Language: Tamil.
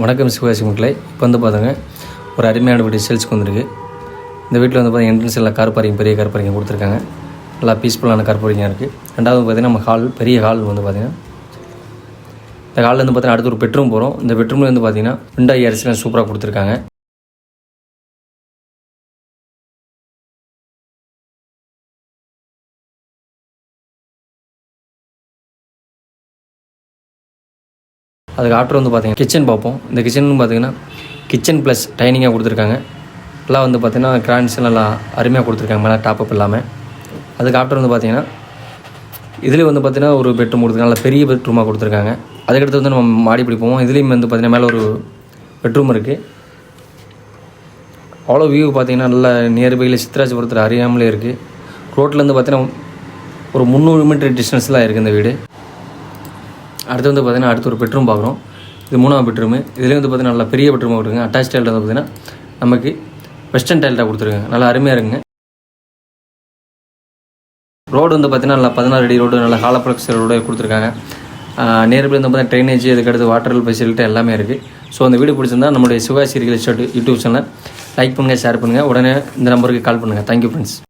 வணக்கம் சிவகாசி மக்களை. இப்போ வந்து பாருங்க ஒரு அருமையான வீடு சேல்ஸ்க்கு வந்திருக்கு. இந்த வீட்டில் வந்து பார்த்தீங்கன்னா என்ட்ரன்ஸ் எல்லாம் கார் பார்க்கிங் பெரிய கார் பார்க்கிங் கொடுத்துருக்காங்க. நல்லா பீஸ்ஃபுல்லான கார் பார்க்கிங்காக இருக்குது ரெண்டாவது பார்த்திங்கன்னா நம்ம ஹால் பெரிய ஹால் வந்து பார்த்திங்கன்னா இந்த ஹாலில் வந்து பார்த்தீங்கன்னா அடுத்து ஒரு பெட்ரூம் போகிறோம் இந்த பெட்ரூமில் வந்து பார்த்தீங்கன்னா விண்டோ ஏர்ஸ்லாம் சூப்பராக கொடுத்துருக்காங்க. அதுக்கு ஆஃப்டர் வந்து பார்த்தீங்கன்னா கிச்சன் பார்ப்போம். இந்த கிச்சன் பார்த்தீங்கன்னா கிச்சன் ப்ளஸ் டைனிங்காக கொடுத்துருக்காங்க. எல்லாம் வந்து பார்த்தீங்கன்னா கிராண்ட்ஸ் நல்லா அருமையாக கொடுத்துருக்காங்க. மேலே டாப்அப் இல்லாமல் அதுக்கு ஆஃப்டர் வந்து பார்த்தீங்கன்னா இதுலேயும் வந்து பார்த்தீங்கன்னா ஒரு பெட்ரூம் கொடுத்துருக்காங்க. நல்ல பெரிய பெட்ரூமாக கொடுத்துருக்காங்க. அதுக்கடுத்து வந்து நம்ம மாடி போவோம். இதுலேயும் வந்து பார்த்தீங்கன்னா மேலே ஒரு பெட்ரூம் இருக்குது அவ்வளோ வியூ பார்த்தீங்கன்னா நல்ல நியர்பையில் சித்ராஜபுரத்தில் அறியாமலே இருக்குது ரோட்டில் வந்து பார்த்தீங்கன்னா ஒரு முந்நூறு மீட்டர் டிஸ்டன்ஸில் இருக்குது இந்த வீடு. அடுத்து வந்து பார்த்திங்கன்னா அடுத்து ஒரு பெட்ரூம் பார்க்குறோம். இது மூணாவது பெட்ரூமு. இதுலேயே வந்து பார்த்திங்கன்னா நல்லா பெரிய பெட்ரூம் கொடுத்துருங்க அட்டாச் டைல் வந்து பார்த்திங்கன்னா நமக்கு வெஸ்டர்ன் டைல்ட்டாக கொடுத்துருங்க நல்லா அருமையாக இருக்குங்க. ரோடு வந்து பார்த்திங்கன்னா நல்லா பதினாறு அடி ரோடு நல்லா ஹாலப்ளக்ஸ் ரோடு கொடுத்துருக்காங்க. நேரில் வந்து பார்த்தீங்கன்னா ட்ரைனேஜ் அதுக்கடுத்து வாட்டர் ஃபெசிலிட்டி எல்லாமே இருக்குது ஸோ அந்த வீடு பிடிச்சிருந்தா நம்மளுடைய சிவாசி ரியல் எஸ்டேட் யூடியூப் சேனலை லைக் பண்ணுங்கள் ஷேர் பண்ணுங்கள் உடனே இந்த நம்பருக்கு கால் பண்ணுங்கள் தேங்க்யூ ஃப்ரெண்ட்ஸ்